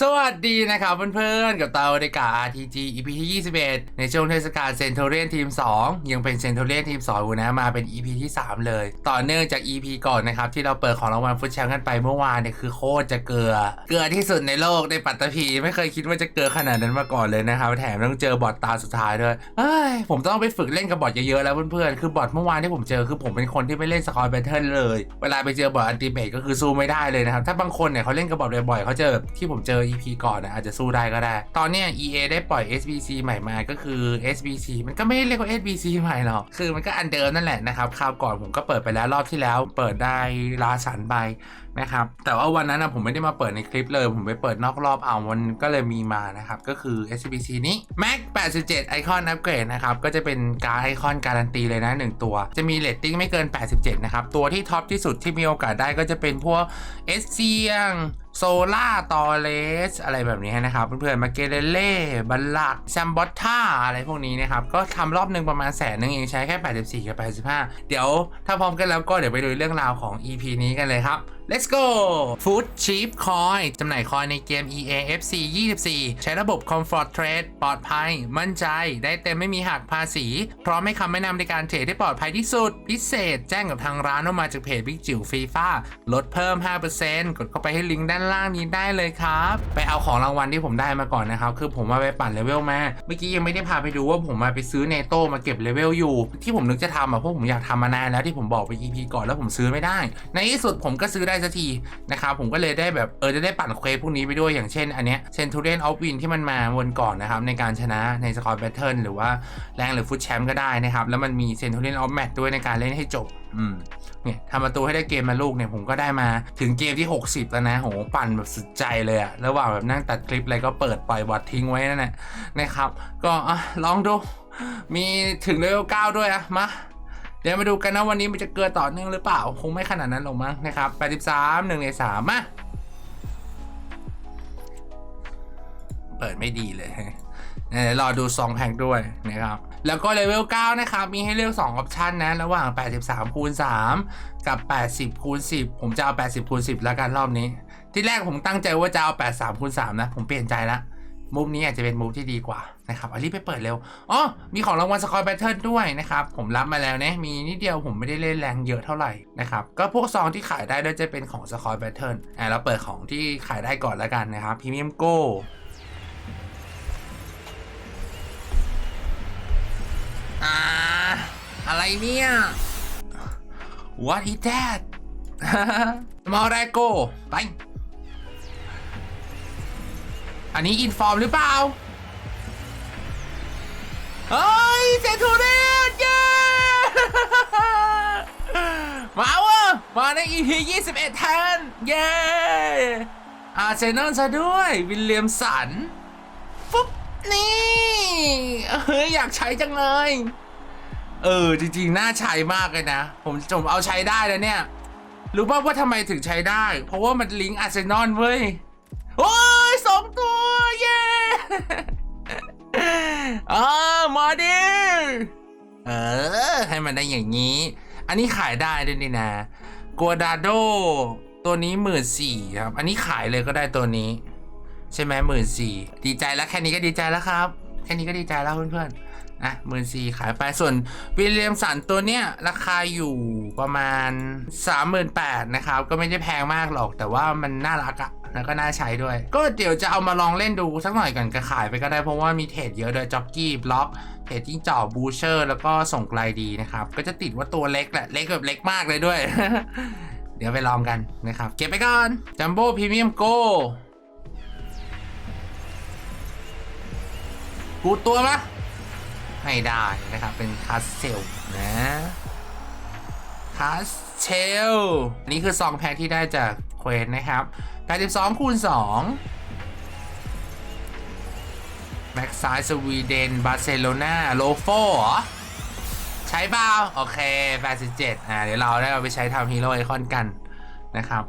สวัสดีนะครับเพื่อนๆ กับเตาเดกา RTG EP ที่ 21 ในช่วงเทศกาลเซนโทเรียนทีม 2 ยังเป็นเซนโทเรียนทีม 2 อยู่นะ มาเป็น EP ที่ 3 เลย ต่อเนื่องจาก EP ก่อนนะครับ ที่เราเปิดของรางวัลฟุตแชมป์กันไปเมื่อวานเนี่ยคือโคตรจะเกลือ เกลือที่สุดในโลกในปัตตภีไม่เคยคิดว่าจะเกลือขนาดนั้นมาก่อนเลยนะครับ แถมต้องเจอบอทตาสุดท้ายด้วยเอ้ยผมต้องไปฝึกเล่นกับบอทเยอะๆแล้วเพื่อนๆ คือบอทเมื่อวานที่ผมเจอคือผมเป็นคนที่ไม่เล่นสกอร์แบทเทิลเลย เวลาไปเจอบอทอันติเมทก็คือสู้ไม่ได้เลยนะครับ ถ้าบางคนเนี่ยเขาเล่นกับบอทบ่อยๆเขาเจอที่ผมเจอ EP ก่อนนะอาจจะสู้ได้ก็ได้ ตอนเนี้ย EA ได้ปล่อย SBC ใหม่มาก็คือ SBC มันก็ไม่เรียกว่า SBC ใหม่หรอก คือมันก็อันเดิมนั่นแหละนะครับ คราวก่อนผมก็เปิดไปแล้วรอบที่แล้วเปิดได้ลาสันไปนะครับ แต่ว่าวันนั้นนะผมไม่ได้มาเปิดในคลิปเลย ผมไปเปิดนอกรอบเอามันก็เลยมีมานะครับ ก็คือ SBC นี้ Mac 87ไอคอนอัปเกรดนะครับ ก็จะเป็นการไอคอนการันตีเลยนะ 1 ตัว จะมีเรตติ้งไม่เกิน 87 นะครับ ตัวที่ท็อปที่สุดที่มีโอกาสได้ก็จะเป็นพวกเอสเซียงโซล่าตอเลสอะไรแบบนี้นะครับ เพื่อนๆมาเกเรเล่บัลลักแซมบอตท่าอะไรพวกนี้นะครับ ก็ทำรอบหนึ่งประมาณแสนนึงเองใช้แค่ 84 กับ 85 เดี๋ยวถ้าพร้อมกันแล้วก็เดี๋ยวไปดูเรื่องราวของ EP นี้กันเลยครับ let's go Food Cheap Coin จำหน่ายคอยในเกม EA FC 24 ใช้ระบบ Comfort Trade ปลอดภัย มั่นใจ ได้เต็มไม่มีหักภาษี พร้อมให้คำแนะนำในการเทรดที่ปลอดภัยที่สุด พิเศษแจ้งกับทางร้านว่ามาจากเพจบิ๊กจิ๋วฟีฟ่าลดเพิ่ม 5%กดเข้าไปให้ลิงก์ด้านล่างนี้ได้เลยครับ ไปเอาของรางวัลที่ผมได้มาก่อนนะครับ คือผมมาไปปั่นเลเวลมา เมื่อกี้ยังไม่ได้พาไปดูว่าผมมาไปซื้อเนโต้มาเก็บเลเวลอยู่ ที่ผมนึกจะทำอะเพราะผมอยากทำมานานแล้วที่ผมบอกไป EP ก่อนแล้วผมซื้อไม่ได้ ในที่สุดผมก็ซื้อได้สักทีนะครับผมก็เลยได้แบบเออจะได้ปั่นเควสพวกนี้ไปด้วยอย่างเช่น อันเนี้ยเซนทูเรียนออฟวินที่มันมาวันก่อนนะครับในการชนะในสกอร์แบทเทิลหรือว่าแรงหรือฟุตแชมป์ก็ได้นะครับ แล้วมันมีเซนทูเรียนออฟแมตด้วยในการเล่นให้จบอืมเนี่ยทำประตูให้ได้เกมมาลูกเนี่ยผมก็ได้มาถึงเกมที่ 60 แล้วนะโหปั่นแบบสุดใจเลยอะระหว่างแบบนั่งตัดคลิปอะไรก็เปิดปล่อยบอททิ้งไว้นั่นแหละนะครับ ก็อะลองดู มีถึงเลเวล9ด้วยอะมา เดี๋ยวมาดูกันนะวันนี้มันจะเกินต่อเนื่องหรือเปล่า คงไม่ขนาดนั้นหรอกมั้งนะครับ83 1ใน3มาเปิดไม่ดีเลยรอดูซองแพ็กด้วยนะครับ แล้วก็เลเวล 9 นะครับ มีให้เลือก 2 ออปชันนะ ระหว่าง 83 คูณ 3 กับ 80 คูณ 10 ผมจะเอา 80 คูณ 10 แล้วกันรอบนี้ ที่แรกผมตั้งใจว่าจะเอา 83 คูณ 3 นะ ผมเปลี่ยนใจละ มุมนี้อาจจะเป็นมุมที่ดีกว่านะครับเอารีบไปเปิดเร็วอ๋อมีของรางวัลสกอร์แบทเทิลด้วยนะครับผมรับมาแล้วนะมีนิดเดียวผมไม่ได้เล่นแรงเยอะเท่าไหร่นะครับก็พวกซองที่ขายได้ด้วยจะเป็นของสกอร์แบทเทิลอะเราเปิดของที่ขายได้ก่อนแล้วกันนะครับพรีเมียมโกอ่าอะไรเนี่ย What is that มาแรโก้ไป อันนี้อินฟอร์มหรือเปล่า เฮ้ยเซทูเรนเย้มาเวะมาใน EP 21 แทน เย้อาร์เซนอลซะด้วย วิลเลียมสัน ปุ๊บ นี่เฮ้ยอยากใช้จังเลย เออ จริงๆ น่าใช้มากเลยนะ ผมจมเอาใช้ได้แล้วเนี่ย รู้ป่าว่าทำไมถึงใช้ได้ เพราะว่ามันลิงก์อาร์เซนอลเว้ย โอ้ อ่ามาดิเออ ให้มันได้อย่างนี้ อันนี้ขายได้ด้วยนี่นะกัวดาโด ตัวนี้หมื่นสี่ครับ อันนี้ขายเลยก็ได้ตัวนี้ ใช่ไหมหมื่นสี่ดีใจแล้วแค่นี้ก็ดีใจแล้วครับ แค่นี้ก็ดีใจแล้วเพื่อนๆอะหมื่นสี่ขายไปส่วนวิลเลียมสันตัวเนี้ยราคาอยู่ประมาณ 38,000นะครับ ก็ไม่ได้แพงมากหรอกแต่ว่ามันน่ารักอะ แล้วก็น่าใช้ด้วย ก็เดี๋ยวจะเอามาลองเล่นดูสักหน่อยก่อนก็ขายไปก็ได้เพราะว่ามีเทรดเยอะด้วยจ็อกกี้บล็อกเทรดจิ้งจอกบูเชอร์ แล้วก็ส่งไกลดีนะครับ ก็จะติดว่าตัวเล็กแหละเล็กแบบเล็กมากเลยด้วย เดี๋ยวไปลองกันนะครับ เก็บไปก่อนจัมโบ้พรีเมียมโกกูตัวปะไม่ได้นะครับ เป็นคาสเซลนะคาสเชลนี่คือซองแพ็คที่ได้จากเควสนะครับ 82คูณ2แบ็กซ้ายสวีเดน บาร์เซโลนาโลโฟเหรอ ใช้เปล่าโอเค 87 อ่า เดี๋ยวเราได้เอาไปใช้ทำฮีโร่ไอคอนกันนะครับ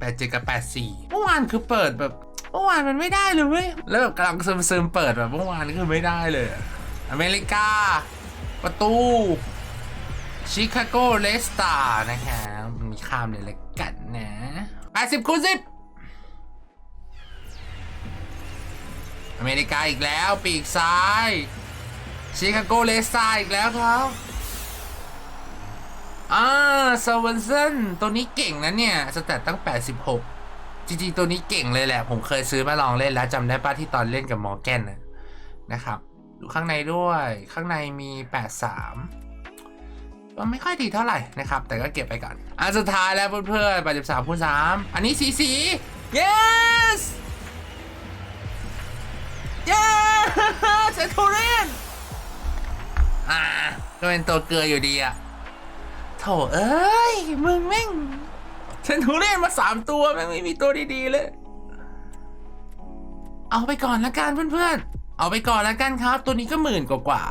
87กับ 84เมื่อวานคือเปิดแบบเมื่อวานมันไม่ได้เลยเว้ยแล้วแบบกำลังซึมๆเปิดแบบเมื่อวานคือไม่ได้เลย อเมริกา ประตูชิคาโกเลสตานะครับมันมีข้ามเลยละกันนะ 80คูณ10 อเมริกาอีกแล้วปีกซ้าย ชิคาโกเลสซ่าอีกแล้วครับอ่าสวันเซนตัวนี้เก่งนะเนี่ย สแตทตั้ง 86 จริงๆ ตัวนี้เก่งเลยแหละ ผมเคยซื้อมาลองเล่นแล้วจำได้ป้าที่ตอนเล่นกับมอร์แกนนะนะครับ ดูข้างในด้วย ข้างในมี 83 ก็ไม่ค่อยดีเท่าไหร่นะครับ แต่ก็เก็บไปก่อน อันสุดท้ายแล้วเพื่อนๆ83คูณ3อันนี้สีสี yes yes เซนทูเรียนอ่าก็เป็นตัวเกลืออยู่ดีอะโถเอ้ย มึงแม่งเซนทูเรียนมาสามตัวแม่งไม่มีตัวดีๆเลย เอาไปก่อนละกันเพื่อนๆ เอาไปก่อนละกันครับ ตัวนี้ก็หมื่นกว่า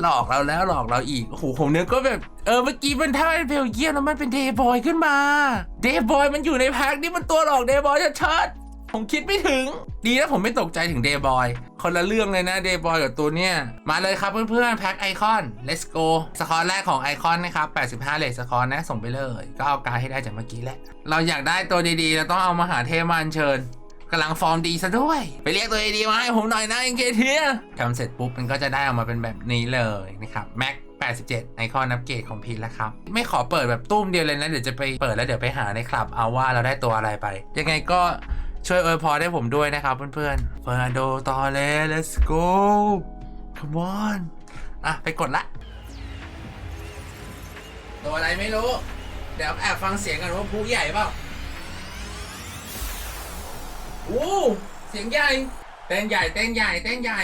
หลอกเราแล้วหลอกเราอีกโอ้โหผมเนึกก็แบบเออเมื่อกี้มันถ้าเป็นเบลเยียมแล้วมันเป็นเดย์บอยขึ้นมาเดย์บอยมันอยู่ในแพ็คนี่มันตัวหลอกเดย์บอยชัดๆผมคิดไม่ถึง ดีนะผมไม่ตกใจถึงเดย์บอยคนละเรื่องเลยนะเดย์บอยกับตัวเนี้ยมาเลยครับเพื่อนๆแพ็คไอคอน let's go สกอร์แรกของไอคอนนะครับ 85 เลทสกอร์นะส่งไปเลย ก็เอาการให้ได้จากเมื่อกี้แหละเราอยากได้ตัวดีๆเราต้องเอามาหาเทพมาอัญเชิญ กำลังฟอร์มดีซะด้วย ไปเรียกตัวเอดีมาให้ผมหน่อยนะเอ็งเกเทียทำเสร็จปุ๊บมันก็จะได้ออกมาเป็นแบบนี้เลยนะครับแม็ก87ไอคอนอัปเกรดของพีแล้วครับ ไม่ขอเปิดแบบตุ้มเดียวเลยนะ เดี๋ยวจะไปเปิดแล้วเดี๋ยวไปหาในคลับ เอาว่าเราได้ตัวอะไรไป ยังไงก็ช่วยอวยพรให้ผมด้วยนะครับเพื่อนๆเฟอร์นันโดตอเล let's go come on อะ ไปกดละ ตัวอะไรไม่รู้ เดี๋ยวแอบฟังเสียงกันว่าผู้ใหญ่เปล่า โอ้เสียงใหญ่ เต้นใหญ่เต้นใหญ่เต้นใหญ่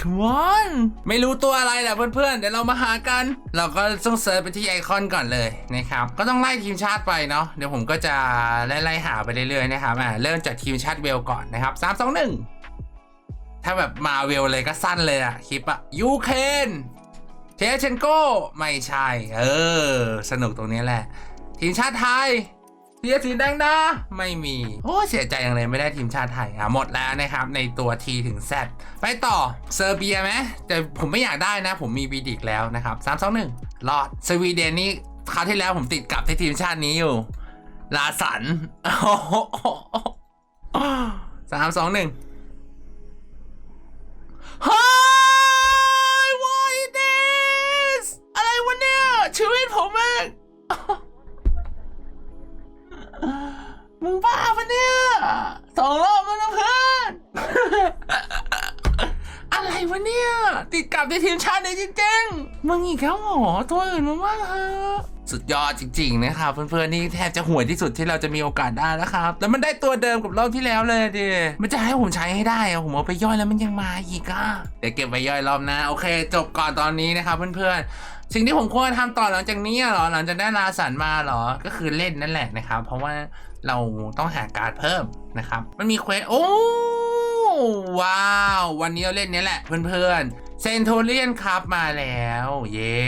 Come on ไม่รู้ตัวอะไรแหละเพื่อนๆ เดี๋ยวเรามาหากัน เราก็ต้องเซิร์ชไปที่ไอคอนก่อนเลยนะครับ ก็ต้องไล่ทีมชาติไปเนาะ เดี๋ยวผมก็จะไล่ไล่หาไปเรื่อยๆนะครับ อ่าเริ่มจากทีมชาติเวลก่อนนะครับ3 2 1ถ้าแบบมาเวลเลยก็สั้นเลยอะคลิปอะยูเคนเทเชนโกไม่ใช่ เออ สนุกตรงนี้แหละ ทีมชาติไทย เทียสีแดงดาไม่มี โอ้เสียใจอย่างเลยไม่ได้ทีมชาติไทยอะหมดแล้วนะครับ ในตัว T ถึง Z ไปต่อเซอร์เบียไหมแต่ผมไม่อยากได้นะ ผมมีบีดิกแล้วนะครับ3 2 1รอดสวีเดนนี่คราวที่แล้วผมติดกับที่ทีมชาตินี้อยู่ลาสันสามสองหนึ่ง บ้าปะเนี่ยสองรอบแล้วนะเพื่อนอะไรวะเนี่ย ติดกับในทีมชาติเลยจริงๆมึงอีกแล้วเหรอตัวอื่นมาบ้างฮะสุดยอดจริง ๆ นะครับเพื่อนๆนี่แทบจะห่วยที่สุดที่เราจะมีโอกาสได้แล้วครับ แล้วมันได้ตัวเดิมกับรอบที่แล้วเลยดิมันจะให้ผมใช้ให้ได้อะผมเอาไปย่อยแล้วมันยังมาอีกอะเดี๋ยวเก็บไปย่อยรอบหน้าโอเค จบก่อนตอนนี้นะครับเพื่อนๆสิ่งที่ผมควรทำต่อหลังจากนี้เหรอหลังจากได้ลาสันมาเหรอก็คือเล่นนั่นแหละนะครับ เพราะว่าเราต้องหาการ์ดเพิ่มนะครับ มันมีเควสโอ้ว้าว วันนี้เราเล่นนี้แหละเพื่อนๆ เซนโทเลียนครับมาแล้ว เย่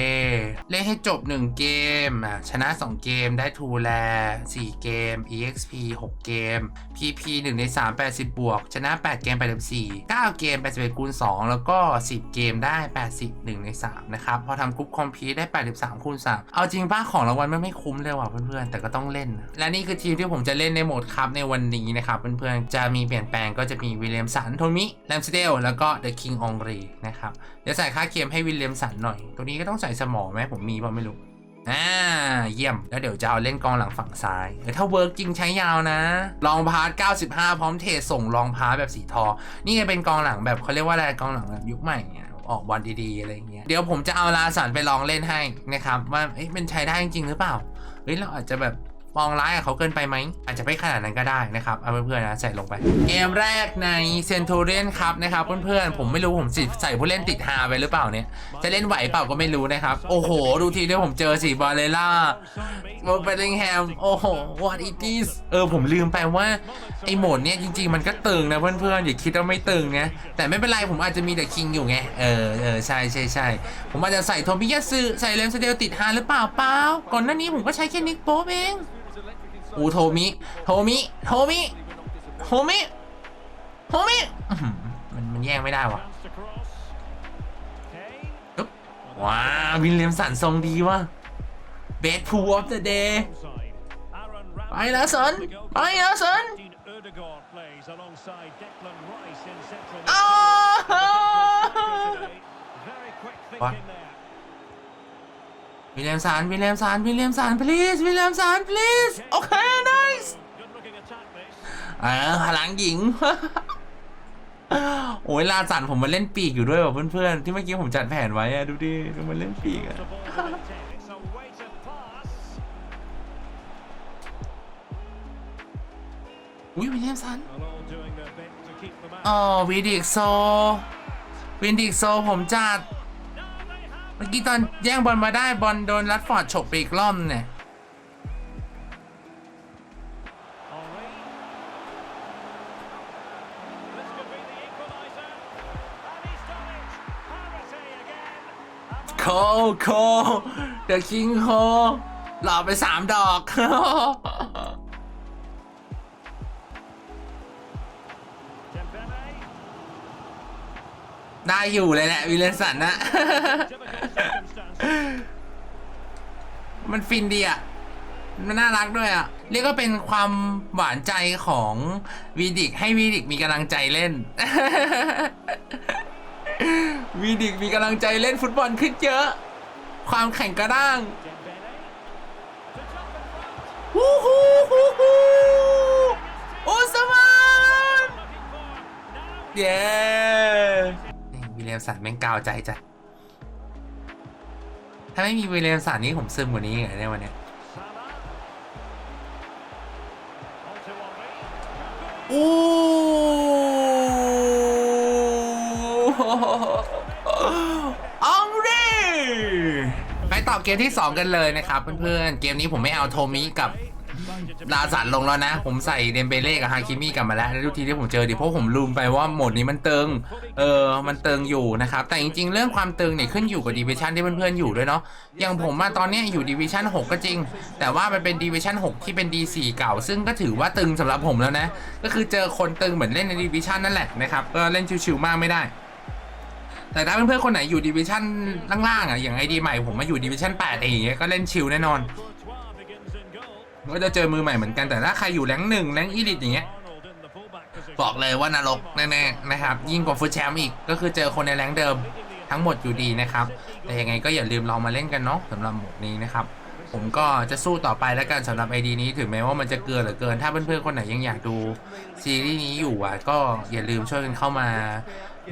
เล่นให้จบ 1 เกมอะชนะ 2 เกมได้ทูแล 4 เกม EXP 6 เกม PP 1 ใน 3 80 บวก ชนะ 8 เกม 84 9 เกม 81คูณ2แล้วก็ 10 เกมได้ 80 1 ใน 3 นะครับ พอทำกรุ๊ปคอมพีได้ 83คูณ3เอาจริงป้าของรางวัลมันไม่คุ้มเลยว่ะเพื่อนๆ แต่ก็ต้องเล่น และนี่คือทีมที่ผมจะเล่นในโหมดคัพในวันนี้นะครับเพื่อนๆ จะมีเปลี่ยนแปลงก็จะมีวิลเลียมสันโทมิแลมสเดลแล้วก็เดอะคิงองรีนะครับเดี๋ยวใส่ค่าเกมให้วิลเลียมสันหน่อย ตัวนี้ก็ต้องใส่สมองไหมผมมีป่ะไม่รู้ อ่า เยี่ยม แล้วเดี๋ยวจะเอาเล่นกองหลังฝั่งซ้ายเออถ้าเวิร์กจริงใช้ยาวนะ ลองพาร์ท95 พร้อมเทส่งลองพาร์ทแบบสีทองนี่ไงเป็นกองหลังแบบเขาเรียกว่าอะไรกองหลังแบบยุคใหม่เนี่ยออกบอลดีๆอะไรเงี้ย เดี๋ยวผมจะเอาลาสันไปลองเล่นให้นะครับว่าเอ๊ะมันใช้ได้จริงหรือเปล่า เฮ้ยเราอาจจะแบบ มองร้ายกับเขาเกินไปไหม อาจจะไม่ขนาดนั้นก็ได้นะครับเอาเพื่อนๆนะใส่ลงไป เกมแรกในเซน t ูเรียนครับนะครับเพื่อนๆผมไม่รู้ผมสิใส่ผู้เล่นติดฮาไปหรือเปล่าเนี่ยจะเล่นไหวเปล่าก็ไม่รู้นะครับโอ้โห ดูทีเดียวผมเจอสีบอลเลล่าโรเบร์ติงแฮมโอ้โห what it is เออผมลืมไปว่าไอโหมดเนี้ยจริง ๆ มันก็ตึงนะเพื่อนๆอย่าคิดว่าไม่ตึงนะแต่ไม่เป็นไรผมอาจจะมีแต่คิงอยู่ไงเออเออใช่ใช่ใช่ผมอาจจะใส่โทมิยาสึใส่เลมสเดลติดฮาหรือเปล่าเปล่าก่อนหน้านี้ผมก็ใช้แค่นิกโป๊เอง อูโทมิ โทมิ โทมิ โทมิ โทมิอื้อหือมันมันแย่งไม่ได้วะปึ๊บว้าววินเลียมสันทรงดีว่ะเบสพูออฟเดอะเดย์ไปแล้วสันไปแล้วสัน Odegaard plays alongside วิลเลียมสันวิลเลียมสันวิลเลียมสัน please วิลเลียมสัน please โอเค nice Good looking attack this. เออพลังหญิง โอ้ยลาสันผมมาเล่นปีกอยู่ด้วยว่ะเพื่อนๆ ที่เมื่อกี้ผมจัดแผนไว้อะดูดิดูมันเล่นปีกอะอุ้ยวิลเลียมสัน And all doing their bit to keep them out. อ๋อวิดิกโซวินดิกโซผมจัด เมื่อกี้ตอนแย่งบอลมาได้บอลโดนรัดฟอร์ดฉกไปอีกรอบเนี่ยโคโคเดอะคิงโคหล่อไปสามดอกได้อยู่เลยแหละวิลเลสันนะ มันฟินดีอะ มันน่ารักด้วยอะ เรียกว่าเป็นความหวานใจของวีดิกให้วีดิกมีกำลังใจเล่น วีดิกมีกำลังใจเล่นฟุตบอลขึ้นเยอะ ความแข่งกระด้างฮู้ฮู้ฮู้ฮู้โอสมานเย้วิลเลียมสันแม่งกาวใจจัด ถ้าไม่มีวิลเลียมสันนี่ผมซึมกว่านี้อีกเหรอเนี่ยวันเนี้ย Salah. Onto Henri. อู้อองรีไปต่อเกมที่ 2 กันเลยนะครับเพื่อนๆ เกมนี้ผมไม่เอาโทมิกับ Invited to ลาสันลงแล้วนะ ผมใส่เดมเบเล่กับฮาคิมิกลับมาแล้วแล้วทุกทีที่ผมเจอดิเพราะผมลืมไปว่าโหมดนี้มันเติงเออมันเติงอยู่นะครับ แต่จริงๆ เรื่องความเติงเนี่ยขึ้นอยู่กับดีวิชันที่เพื่อนๆอยู่ด้วยเนาะอย่างผมมาตอนนี้อยู่ดีวิชัน6 ก็จริง แต่ว่ามันเป็นดีวิชัน6 ที่เป็น D4 เก่า ซึ่งก็ถือว่าตึงสำหรับผมแล้วนะ ก็คือเจอคนตึงเหมือนเล่นในดีวิชันนั่นแหละนะครับก็เล่นชิวๆมากไม่ได้แต่ถ้าเพื่อนๆคนไหนอยู่ดีวิชันล่างๆอะอย่างไอดีใหม่ผมมาอยู่ดีวิชัน8อย่างเงี้ยก็เล่นชิลแน่นอน ก็จะเจอมือใหม่เหมือนกันแต่ถ้าใครอยู่แรงหนึ่งแรงอีลิตอย่างเงี้ยบอกเลยว่านรกแน่ๆนะครับ ยิ่งกว่าฟุตแชมป์อีกก็คือเจอคนในแรงเดิมทั้งหมดอยู่ดีนะครับ แต่ยังไงก็อย่าลืมลองมาเล่นกันเนาะสำหรับหมวดนี้นะครับ ผมก็จะสู้ต่อไปแล้วกันสำหรับ ID นี้ถึงแม้ว่ามันจะเกินหลือเกิน ถ้าเพื่อนๆคนไหนยังอยากดูซีรีส์นี้อยู่อะก็อย่าลืมช่วยกันเข้ามา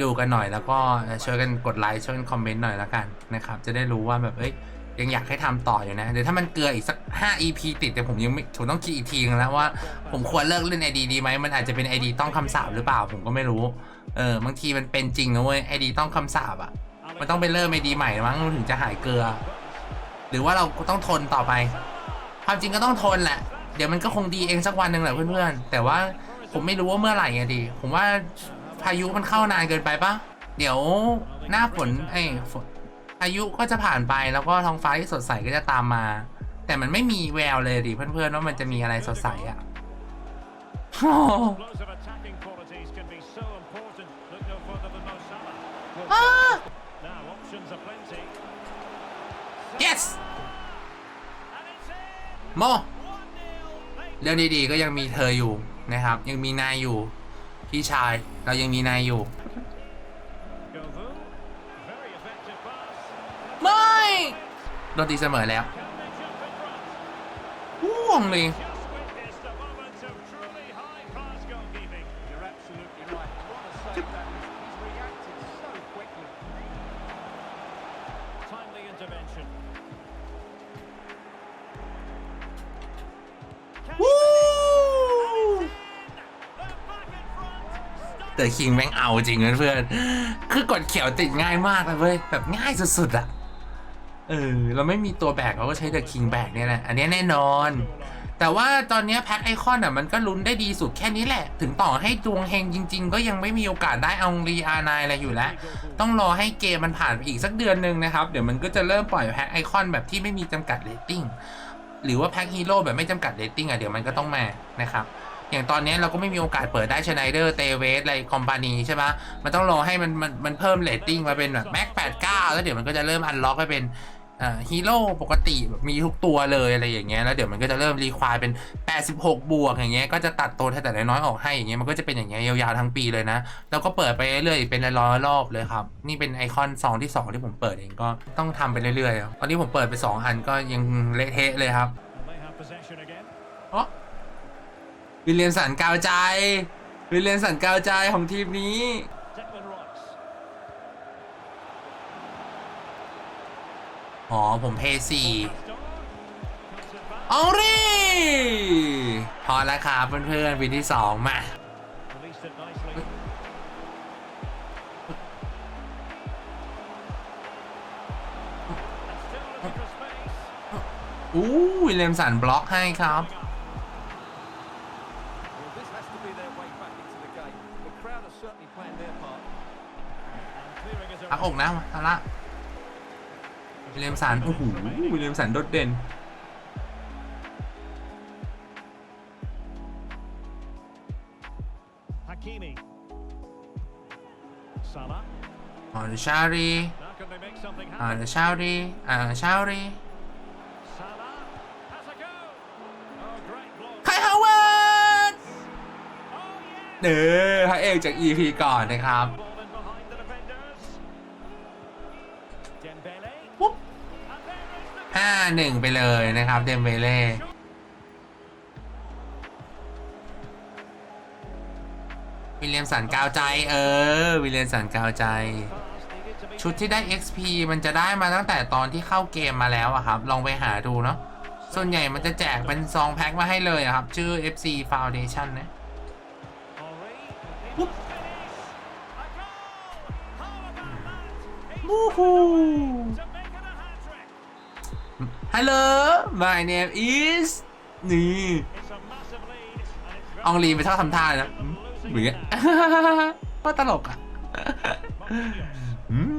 ดูกันหน่อย แล้วก็ช่วยกันกดไลค์ช่วยกันคอมเมนต์หน่อยแล้วกันนะครับจะได้รู้ว่าแบบเอ้ย ยังอยากให้ทำต่ออยู่นะ เดี๋ยวถ้ามันเกลืออีกสัก 5 EP ติดแต่ผมยังไม่ผมต้องคิดอีกทีนึงแล้วว่า ผมควรเลิกเล่น ID ดีดีไหมมันอาจจะเป็น ID ต้องคำสาปหรือเปล่าผมก็ไม่รู้ เออบางทีมันเป็นจริงนะเว้ย ID ต้องคำสาปอะ มันต้องไปเริ่ม ID ใหม่มั้งถึงจะหายเกลือ หรือว่าเราต้องทนต่อไป ความจริงก็ต้องทนแหละ เดี๋ยวมันก็คงดีเองสักวันหนึ่งแหละเพื่อนๆ แต่ว่าผมไม่รู้ว่าเมื่อไหร่อะดี ผมว่าพายุมันเข้านานเกินไปปะเดี๋ยวหน้าฝนไอ้ฝนายุก็จะผ่านไปแล้วก็ท้องฟ้าที่สดใสก็จะตามมา แต่มันไม่มีแววเลยดิเพื่อนๆว่ามันจะมีอะไรสดใสอะ Explosive attacking qualities can be so important. Look no further than Mo Salah. Well, อ้า now options are plenty. yes And it's in. โม 1-0. They เรื่องดีๆก็ยังมีเธออยู่นะครับ ยังมีนายอยู่ พี่ชายเรายังมีนายอยู่ โดนตีเสมอแล้ว Can they jump in front? ห่วงเลย Just witnessed a moment of truly high-class goalkeeping. You're absolutely right. What a save that is. He's reacted so quickly. Timely intervention. วู้ They're back in front. เตอร์คิงแม่งเอาจริงเพื่อนๆคือกดเขียวติดง่ายมากเลยเว้ยแบบง่ายสุดๆอะ เออเราไม่มีตัวแบกเราก็ใช้เดอะคิงแบกเนี่ยแหละอันนี้แน่นอน แต่ว่าตอนนี้แพ็คไอคอนอะมันก็ลุ้นได้ดีสุดแค่นี้แหละ ถึงต่อให้ดวงเฮงจริง ๆ ก็ยังไม่มีโอกาสได้เอารีอาร์ไนอะไรอยู่แล้ว ต้องรอให้เกมมันผ่านไปอีกสักเดือนหนึ่งนะครับ เดี๋ยวมันก็จะเริ่มปล่อยแพ็คไอคอนแบบที่ไม่มีจำกัดเรตติ้งหรือว่าแพ็คฮีโร่แบบไม่จำกัดเรตติ้งอะเดี๋ยวมันก็ต้องมานะครับอย่างตอนนี้เราก็ไม่มีโอกาสเปิดได้ชไนเดอร์เตเวสอะไรคอมพานีใช่ปะมันต้องรอให้มันมันมันเพิ่มเรตติ้งมาเป็นแบบแม็กแปดเก้าแล้วเดี๋ยวมันก็จะเริ่มอันล็อกให้เป็น อ่าฮีโร่ปกติแบบมีทุกตัวเลยอะไรอย่างเงี้ยแล้วเดี๋ยวมันก็จะเริ่มรีควายเป็น 86 บวกอย่างเงี้ยก็จะตัดตัวแต่น้อยออกให้อย่างเงี้ยมันก็จะเป็นอย่างเงี้ยยาวๆทั้งปีเลยนะ แล้วก็เปิดไปเรื่อยๆเป็นร้อยรอบเลยครับ นี่เป็นไอคอนซองที่ 2 ที่ผมเปิดเองก็ต้องทำไปเรื่อยๆตอนนี้ผมเปิดไป 2 อันก็ยังเละเทะเลยครับอ๋อวิลเลียมสันกาวใจวิลเลียมสันกาวใจของทีมนี้ อ๋อ ผมเพย์สี่ Passed on. Cuts it back. อองรีพอแล้วครับเพื่อนๆวินที่2มา Released it nicely. And still looking for space. อู้วิลเลียมสันบล็อกให้ครับ Well, this has to be their way back into the game. The crowd are certainly playing their part. And clearing his พักอกนะมาทาระ วิลเลียมสันโอ้โหวิลเลียมสันโดดเด่น Hakimi. Salah. อ๋อเดชารี Now can they make something อ่า happen? เดชารีอ่าชารี Salah has a go. Oh, great block. ไคฮาวเวิร์ด Oh, yeah. เด้อพระเอกจาก EP ก่อนนะครับ ห้าหนึ่งไปเลยนะครับ เดมเบเล่วิลเลียมสันกาวใจ เออ วิลเลียมสันกาวใจ ชุดที่ได้ XP มันจะได้มาตั้งแต่ตอนที่เข้าเกมมาแล้วอะครับ ลองไปหาดูเนาะส่วนใหญ่มันจะแจกเป็นซองแพ็คมาให้เลยอะครับ ชื่อ FC Foundation นะ Henri. Whoop. Hello my name is นี่ It's a massive lead, and it's อองลีไปชอบทำท่านะอืมเหมือนเงี้ยก็ตลกอะอืม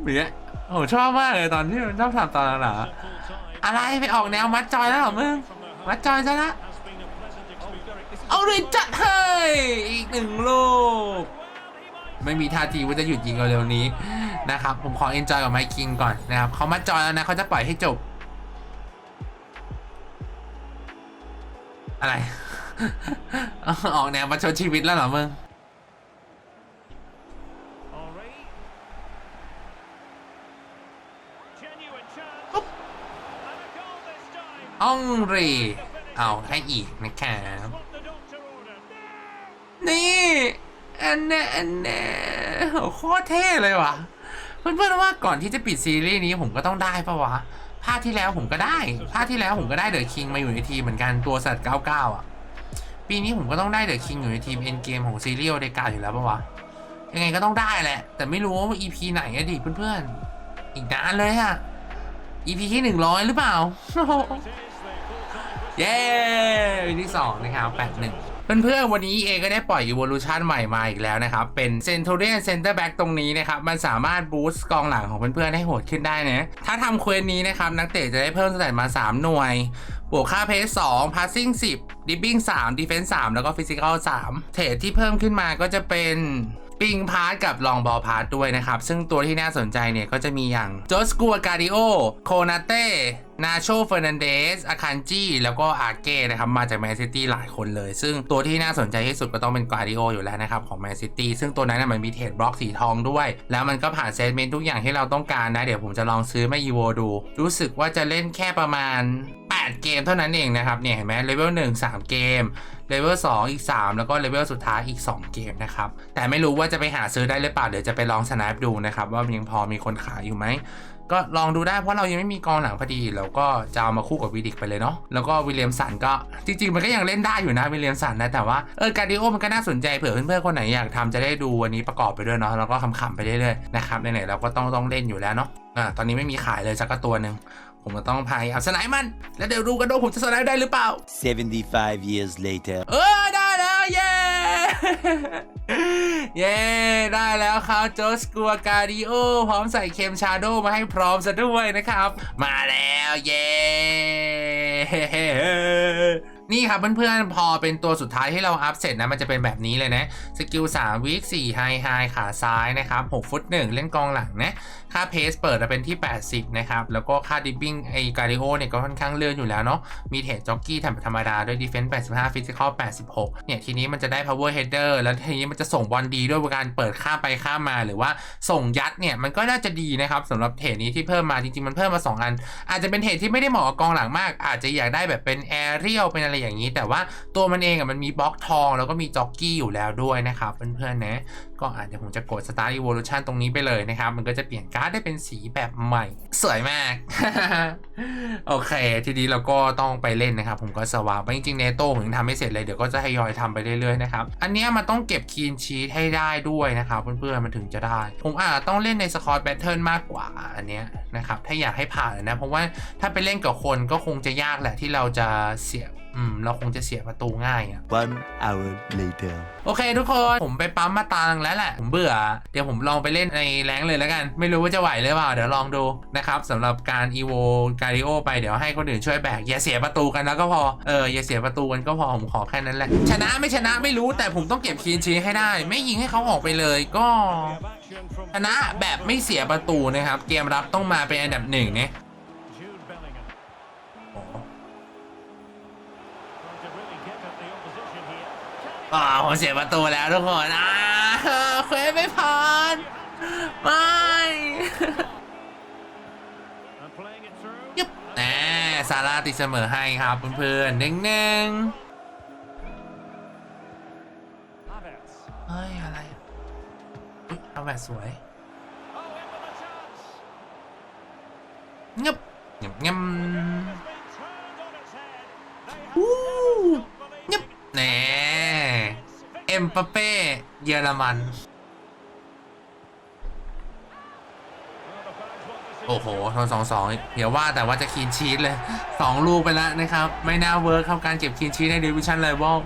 เหมือนเงี้ยโอ้โหชอบมากเลยตอนที่มันชอบทำตอนหลังๆอะ full time อะไรไปออกแนวมัดจอยแล้วเหรอมึงมัดจอยซะละ has been a pleasant experience. เอาเลยจัดให้อีกหนึ่งลูก Well, he might ไม่มีท่าทีว่าจะหยุดยิงเร็วๆนี้นะครับ ผมขอเอนจอยกับไมค์คิงก่อนนะครับเขามัดจอยแล้วนะเขาจะปล่อยให้จบ อะไร ออกแนวประชดชีวิตแล้วเหรอมึง Henri. Genuine chance. Oop. And a goal this time. อองรีเอาให้อีกนะครับ What the doctor ordered. นี่อันแน่อันแน่โหโคตรเท่เลยว่ะ เพื่อนๆว่าก่อนที่จะปิดซีรีส์นี้ผมก็ต้องได้ปะวะ ภาคที่แล้วผมก็ได้ ภาคที่แล้วผมก็ได้เดอะคิงมาอยู่ในทีมเหมือนกันตัวสัตว์99 อะ ปีนี้ผมก็ต้องได้เดอะคิงอยู่ในทีมเอ็นเกมของซีรีส์โอเดกาอยู่แล้วปะวะ ยังไงก็ต้องได้แหละ แต่ไม่รู้ว่า EP ไหนอะดิเพื่อนๆ อีกนานเลยอะ EP ที่ 100 หรือเปล่า เย้วันที่2นะครับ81 เพื่อนๆวันนี้เอก็ได้ปล่อย Evolution ใหม่มาอีกแล้วนะครับ เป็น Centurion Center Back ตรงนี้นะครับ มันสามารถบูสต์กองหลังของเพื่อนๆให้โหดขึ้นได้นะถ้าทำเควสนี้นะครับ นักเตะจะได้เพิ่มสเตตมา 3 หน่วย บวกค่าเพส2 passing 10 dribbling 3 defense 3 แล้วก็ physical 3 เทรดที่เพิ่มขึ้นมาก็จะเป็นปิงพาร์ทกับลองบอลพาร์ทด้วยนะครับ ซึ่งตัวที่น่าสนใจเนี่ยก็จะมีอย่างจอสกัวการิโอโคนาเต้ นาโชเฟอร์นันเดสอาคันจีแล้วก็อาเก้นะครับ มาจากแมนซิตี้หลายคนเลย ซึ่งตัวที่น่าสนใจที่สุดก็ต้องเป็นกาดิโออยู่แล้วนะครับ ของแมนซิตี้ซึ่งตัวนั้นนะมันมีเทรดบล็อกสีทองด้วย แล้วมันก็ผ่านเซตเมนต์ทุกอย่างที่เราต้องการนะ เดี๋ยวผมจะลองซื้อมาอีโวดู รู้สึกว่าจะเล่นแค่ประมาณ 8 เกมเท่านั้นเองนะครับเนี่ยเห็นไหมเลเวล1 3 เกมเลเวล2อีก 3 แล้วก็เลเวลสุดท้ายอีก 2 เกมนะครับแต่ไม่รู้ว่าจะไปหาซื้อได้หรือเปล่าเดี๋ยวจะไปลองสแนปดูนะครับว่ามันยังพอมีคนขายอยู่ไหม ก็ลองดูได้เพราะเรายังไม่มีกองหลังพอดีเราก็จะเอามาคู่กับวีดิกไปเลยเนาะแล้วก็วิลเลียมสันก็จริง ๆ มันก็ยังเล่นได้อยู่นะวิลเลียมสันนะแต่ว่าเออการดิโอมันก็น่าสนใจเผื่อเพื่อนๆคนไหนอยากทำจะได้ดูวันนี้ประกอบไปด้วยเนาะแล้วก็ขำๆไปเรื่อยๆนะครับไหนๆเราก็ต้องต้องเล่นอยู่แล้วเนาะอ่าตอนนี้ไม่มีขายเลยสักตัวหนึ่งผมก็ต้องพายเอาสไนป์มัน แล้วเดี๋ยวดูกันว่าผมจะสไนป์ได้หรือเปล่า75 years later. เออได้แล้วเย้ เย้ ได้แล้วครับโจสกัวการดิโอ พร้อมใส่เคมชาโดมาให้พร้อมซะด้วยนะครับ มาแล้ว เย้ นี่ครับเพื่อนๆ พอเป็นตัวสุดท้ายที่เราอัพเสร็จนะ มันจะเป็นแบบนี้เลยนะ สกิล3วิก4ไฮไฮขาซ้ายนะครับ6ฟุต1 เล่นกองหลังนะ ค่าเพสเปิดจะเป็นที่ 80 นะครับ แล้วก็ค่าดิปปิ้งไอการิโอเนี่ยก็ค่อนข้างเลื่อนอยู่แล้วเนาะ มีเทรดจ็อกกี้ธรรมดาด้วยดีเฟนส์85ฟิสิกอล86 เนี่ย ทีนี้มันจะได้ power header แล้วทีนี้มันจะส่งบอลดีด้วยการเปิดข้ามไปข้ามมาหรือว่าส่งยัดเนี่ยมันก็น่าจะดีนะครับสำหรับเทรดนี้ที่เพิ่มมาจริงๆมันเพิ่มมา 2 อัน อาจจะเป็นเทรดที่ไม่ได้เหมาะกับกองหลังมาก อาจจะอยากได้แบบเป็นแอเรียลเป็นอะไรอย่างนี้ แต่ว่าตัวมันเองอะมันมีบล็อกทอง แล้วก็มีจ็อกกี้อยู่แล้วด้วยนะครับเพื่อนๆนะก็อาจจะผมจะกด Start Evolution ตรงนี้ไปเลยนะครับ มันก็จะเปลี่ยนการ์ดได้เป็นสีแบบใหม่ สวยมาก โอเค ทีนี้เราก็ต้องไปเล่นนะครับ ผมก็สวาปจริงๆเนโต้ผมยังทำไม่เสร็จเลยเดี๋ยวก็จะทยอยทำไปเรื่อยๆนะครับ อันนี้มันต้องเก็บคีนชีทให้ได้ด้วยนะครับเพื่อนๆมันถึงจะได้ ผมอาจจะต้องเล่นในสกอร์แบทเทิลมากกว่าอันเนี้ยนะครับถ้าอยากให้ผ่านนะเพราะว่าถ้าไปเล่นกับคนก็คงจะยากแหละที่เราจะเสีย อืม เราคงจะเสียประตูง่ายอะ One hour later. โอเคทุกคนผมไปปั๊มมาตังแล้วแหละ ผมเบื่อ เดี๋ยวผมลองไปเล่นในแรงค์เลยแล้วกัน ไม่รู้ว่าจะไหวหรือเปล่า เดี๋ยวลองดูนะครับสำหรับการอีโวการิโอไปเดี๋ยวให้คนอื่นช่วยแบก อย่าเสียประตูกันแล้วก็พอ เออ อย่าเสียประตูกันก็พอ ผมขอแค่นั้นแหละ ชนะไม่ชนะไม่รู้แต่ผมต้องเก็บคีนชีให้ได้ ไม่ยิงให้เขาออกไปเลยก็ Of action from ชนะแบบไม่เสียประตูนะครับ เกมรับต้องมาเป็นอันดับหนึ่งเนี่ย อ๋อผมเสียประตูแล้วทุกคนอ่าเควสไม่ผ่านไม่ยึบแหมซาร่าติดเสมอให้ครับเพื่อนๆหนึ่งหนึงเฮ้ย อะไรเอาแบบสวยงับงับงับอู้ เอ็มปาเป้เยอรมัน โอ้โหทนสองสองเดี๋ยวว่าแต่ว่าจะคีนชีตเลยสองลูกไปแล้วนะครับ ไม่น่าเวิร์คครับการเก็บคีนชีตในดิวิชั่นเลเวล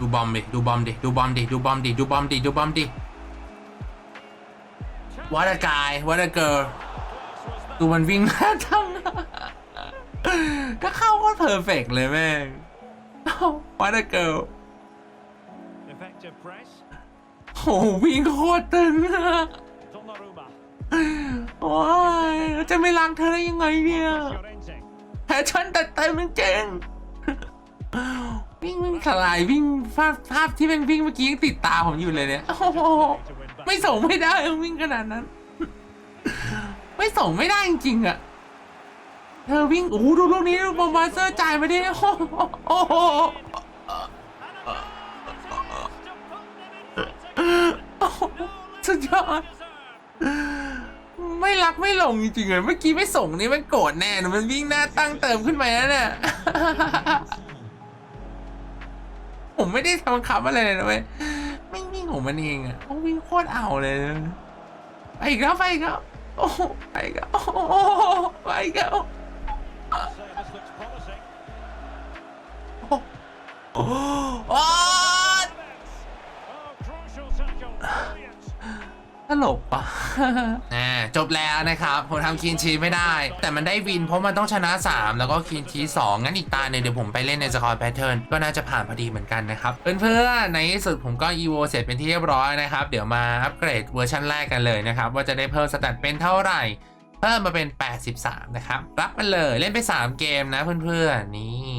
ดูบอมดิ ดูบอมดิ ดูบอมดิ ดูบอมดิ ดูบอมดิ ดูบอมดิ What a guy What a girl ดูมันวิ่งหน้าทั้ง ก็เข้าก็เพอร์เฟกเลยแม่ง What a girl Effective press. โหวิ่งโคตรตึง Donnarumma. โอ้ยแล้วจะไม่รักเธอได้ยังไงเนี่ย Llorente. แพชชั่นแต่เต็มจริงๆวิ่งวิ่งสลายวิ่งภาพภาพที่เป็นวิ่งเมื่อกี้ยังติดตาผมอยู่เลยเนี่ยโอ้โห To win back. ไม่ส่งไม่ได้วิ่งขนาดนั้น ไม่ส่งไม่ได้จริงๆอะ เธอวิ่ง โอ้โหดูลูกนี้ลูกบอลมาเตอร์จ่ายไปดิโอ้โหโอ้โห And a goal to put them in front again. โอ้โหสุดยอด ไม่รักไม่หลงจริงๆเลยเมื่อกี้ไม่ส่งนี่มันโกรธแน่นมันวิ่งหน้าตั้งเติมขึ้นไปแล้วเนี่ยผมไม่ได้ทำคับอะไรเลยนะเว้ยไม่วิ่งของมันเองอะวิ่งโคตรเอาเลย ไปอีกแล้วไปอีกแล้วโอ้โหไปอีกแล้ว โอ้โหไปอีกแล้ว Service looks promising. โอ้โหโอ้ย Havertz. Oh, ตลกปะจบแล้วนะครับผมทำคีนชีไม่ได้ แต่มันได้วินเพราะมันต้องชนะ 3 แล้วก็คีนชีสองงั้นอีกตาเนี่ยเดี๋ยวผมไปเล่นในสกอร์แพทเทิร์นก็น่าจะผ่านพอดีเหมือนกันนะครับ เพื่อนๆในที่สุดผมก็อีโวเสร็จเป็นที่เรียบร้อยนะครับ เดี๋ยวมาอัปเกรดเวอร์ชันแรกกันเลยนะครับ ว่าจะได้เพิ่มสแตทเป็นเท่าไหร่ เพิ่มมาเป็น 83 นะครับ รับมันเลยเล่นไป 3 เกมนะเพื่อนๆ นี่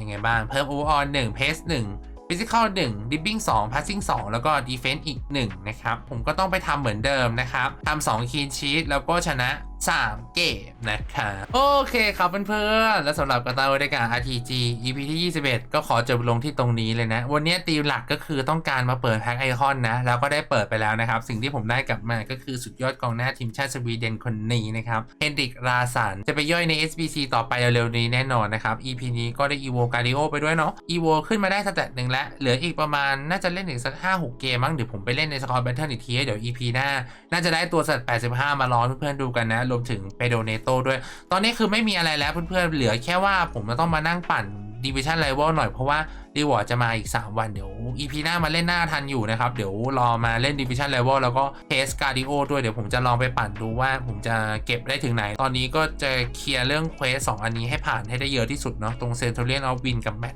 ยังไงบ้าง เพิ่ม overall 1 pace 1 Physical 1 dipping 2 Passing 2 แล้วก็ Defense อีก 1 นะครับ ผมก็ต้องไปทำเหมือนเดิมนะครับทำ2 Clean Sheet แล้วก็ชนะ 3 เกมนะครับโอเคครับเพื่อนๆ และสำหรับกระต่ายรายการ RTG EP ที่ 21 ก็ขอจบลงที่ตรงนี้เลยนะ วันนี้ธีมหลักก็คือต้องการมาเปิดแพ็คไอคอนนะ แล้วก็ได้เปิดไปแล้วนะครับ สิ่งที่ผมได้กลับมาก็คือสุดยอดกองหน้าทีมชาติสวีเดนคนนี้นะครับเฮนริกราสันจะไปย่อยใน SBC ต่อไปเร็วๆนี้แน่นอนนะครับ EP นี้ก็ได้ Evo g a r d i o ไปด้วยเนาะ Evo ขึ้นมาได้สแตทหนึ่งแล้วเหลืออีกประมาณน่าจะเล่นถึงสัก5-6เกมมั้งเดี๋ยวผมไปเล่นในสกอร์แบทเทิลอีกทีเดี๋ยว EP หน้า น่าจะได้ตัวสัตว์85 มารอเพื่อนๆดูกันนะรวมถึงเปโดเนโตด้วย ตอนนี้คือไม่มีอะไรแล้วเพื่อนๆ เหลือแค่ว่าผมจะต้องมานั่งปั่น Division Rival หน่อยเพราะว่ารีวอร์ดจะมาอีก 3 วันเดี๋ยว EP หน้ามาเล่นหน้าทันอยู่นะครับ เดี๋ยวรอมาเล่น Division Rival แล้วก็เทสการ์ดิโอด้วยเดี๋ยวผมจะลองไปปั่นดูว่าผมจะเก็บได้ถึงไหน ตอนนี้ก็จะเคลียร์เรื่องเควสสองอันนี้ให้ผ่านให้ได้เยอะที่สุดเนาะตรงเซน t ร r เ n ียนออฟวินกับแมท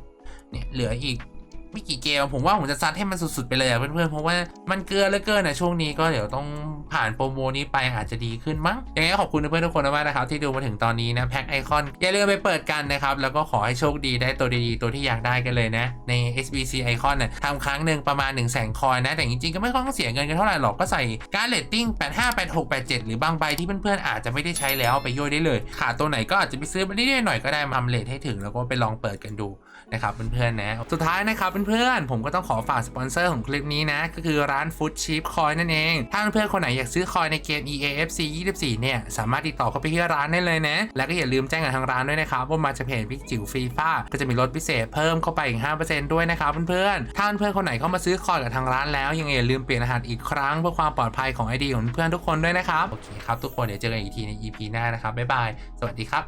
เนี่ยเหลืออีก ไม่กี่เกมผมว่าผมจะซัดให้มันสุดๆไปเลยเพื่อนๆเพราะว่ามันเกลือเหลือเกินนะช่วงนี้ก็เดี๋ยวต้องผ่านโปรโมนี้ไปอาจจะดีขึ้นมั้งยังไงขอบคุณเพื่อนทุกคนมากๆนะครับ ที่ดูมาถึงตอนนี้นะแพ็คไอคอนอย่าลืมไปเปิดกันนะครับ แล้วก็ขอให้โชคดีได้ตัวดีๆ ตัวที่อยากได้กันเลยนะ ใน SBC ไอคอนน่ะทำครั้งหนึ่งประมาณ1 0 0 0 0แสนคอยนะ แต่จริงๆ ก็ไม่ต้องเสียเงินกันเท่าไหร่หรอกก็ใส่การเลตติ้ง85 86 87 หรือบางใบที่เพื่อนๆอาจจะไม่ได้ใช้แล้วไปย่อยได้เลย ขาดตัวไหนก็อาจจะไปซื้อมาได้หน่อยก็ได้มาทำเลทให้ถึงแล้วก็ไปลองเปิดกันดู นะครับเพื่อนๆนะสุดท้ายนะครับเพื่อนๆผมก็ต้องขอฝากสปอนเซอร์ของคลิปนี้นะก็คือร้าน Food Cheap Coin นั่นเอง ถ้าเพื่อนๆคนไหนอยากซื้อคอยในเกม EAFC 24 เนี่ย สามารถติดต่อเข้าไปที่ร้านได้เลยนะ แล้วก็อย่าลืมแจ้งกับทางร้านด้วยนะครับว่ามาจากเพจพิกจิ๋วฟรีฟ้าก็จะมีลดพิเศษเพิ่มเข้าไปอีก 5%ด้วยนะครับเพื่อนๆถ้าเพื่อนๆคนไหนเข้ามาซื้อคอยกับทางร้านแล้ว ยังอย่าลืมเปลี่ยนรหัสอีกครั้งเพื่อความปลอดภัยของ ID ของเพื่อนทุกคนด้วยนะครับโอเคครับทุกคนเดี๋ยวเจอกันอีกทีใน EP หน้านะครับบ๊ายบายสวัสดีครับ